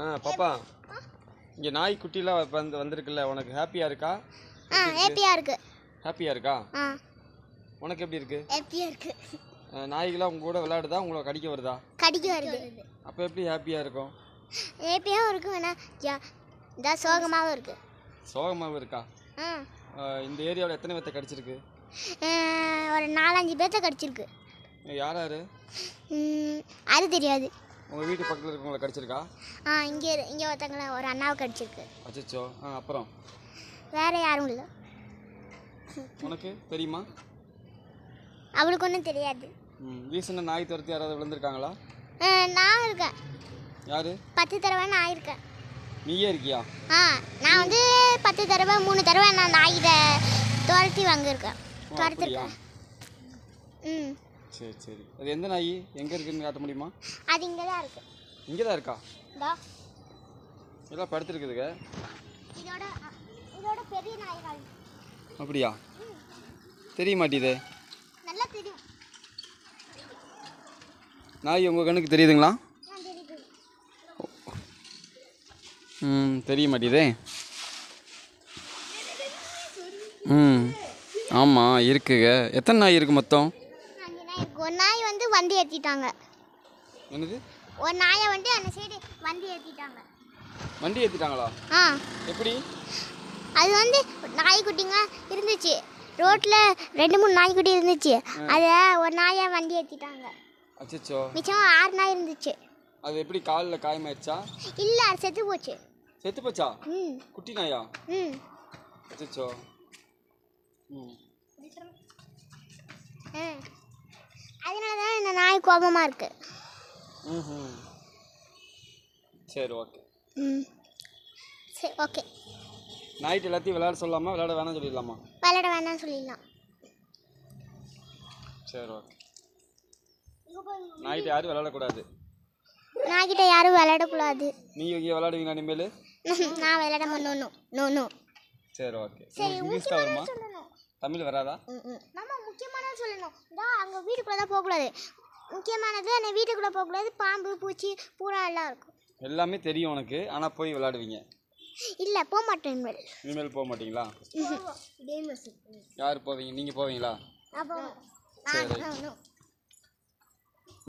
ஆ பாப்பா. இங்கே நாய் குட்டிலாம் வந்து வந்திருக்குல்ல உனக்கு ஹாப்பியாக இருக்கா? ஆ ஹேப்பியாக இருக்கு? ஹாப்பியாக இருக்கா. ஆ. உனக்கு எப்படி இருக்கு? ஹேப்பியாக இருக்கு. நாய்களாம் உங்க கூட விளையாடுதா? உங்களை கடிக்க வருதா? கடிக்க வருது. அப்போ எப்படி ஹாப்பியாக இருக்கும்? ஹேப்பியாகவும் இருக்கும் வேணா இதா சோகமாகவும் இருக்கு. சோகமாகவும் இருக்கா? இந்த ஏரியாவில் எத்தனை பேர்த்த கடிச்சிருக்கு? ஒரு நாலஞ்சு பேர்த்த கடிச்சிருக்கு. யார் யார்? அது தெரியாது. உங்கள் வீட்டு பக்கத்தில் இருக்கவங்களை கடிச்சிருக்கா? ஆ இங்கே இங்கே ஒருத்தங்கள ஒரு அண்ணாவை கடிச்சிருக்கு. அச்சச்சோ. ஆ அப்புறம்? வேற யாரும் இல்லை. உனக்கு தெரியுமா? அவளுக்கு ஒன்றும் தெரியாது. ம் ரீசெண்டாக நாய் துரத்தி யாராவது விழுந்திருக்காங்களா? நான் இருக்கேன். யார்? பத்து தடவை நான் இருக்கேன். நீயே இருக்கியா? ஆ நான் வந்து பத்து தடவை மூணு தடவை நான் நாய்கிட்ட துரத்தி வாங்கியிருக்கேன் ஓ, அப்படியா? துரத்துருக்கேன் ம். சரி சரி. அது எந்த நாய்? எங்கே இருக்குன்னு காட்ட முடியுமா? அது இங்கே தான் இருக்கு. இங்கே தான் இருக்கா? இதோ. எல்லாம் படுத்துருக்குதுங்க. இதோட இதோட பெரிய நாய்கள். அப்படியா? தெரிய மாட்டேதே நல்லா தெரியும். நாய் உங்கள் கண்ணுக்கு தெரியுதுங்களா? ம் தெரிய மாட்டேதே ம் ஆமாம் இருக்குங்க. எத்தனை நாய் இருக்குது மொத்தம்? நாய் ஒரு நாய் வந்து வண்டி ஏற்றிட்டாங்க என்னது? ஒரு நாயை வந்து அந்த சைடு வண்டி ஏற்றிட்டாங்க வண்டி ஏற்றிட்டாங்களா ஆ. எப்படி? அது வந்து நாய்க்குட்டிங்க இருந்துச்சு. ரோட்டில் ரெண்டு மூணு நாய்க்குட்டி இருந்துச்சு. அதை ஒரு நாயை வண்டி ஏற்றிட்டாங்க அச்சச்சோ. மிச்சம் ஆறு நாய் இருந்துச்சு. அது எப்படி காலில் காயமாயிடுச்சா? இல்லை அது செத்து போச்சு. செத்து போச்சா? ம். குட்டி நாயா? ம். அச்சச்சோ. ம். ஆ. அதனால தான் இந்த நாய் கோபமாக இருக்கு. ம் சரி ஓகே. ம். சரி ஓகே. நைட் எல்லாத்தையும் விளையாட சொல்லாமா? விளையாட வேணாம்னு சொல்லிடலாமா? விளையாட வேணாம்னு சொல்லிடலாம். சரி ஓகே. நைட்டு யாரும் விளையாடக்கூடாது நாய்கிட்ட யாரும் விளையாடக்கூடாது நீங்கள் இங்கே விளையாடுவீங்களா இனிமேல்? நான் விளையாட மாட்டோம் நோ நோ சரி ஓகே. உங்களுக்கு இங்கிலீஷ் வருமா தமிழ் வராதா? சொல்லணும் இதோ அங்கே வீட்டுக்குள்ளே தான் போகக்கூடாது. முக்கியமானது அந்த வீட்டுக்குள்ளே போகக்கூடாது. பாம்பு பூச்சி பூரா எல்லாம் இருக்கும். எல்லாமே தெரியும் உனக்கு. ஆனால் போய் விளையாடுவீங்க. இல்லை போக மாட்டோம் இனிமேல். இனிமேல் போக மாட்டீங்களா? யார் போவீங்க? நீங்கள் போவீங்களா? சரி. நான்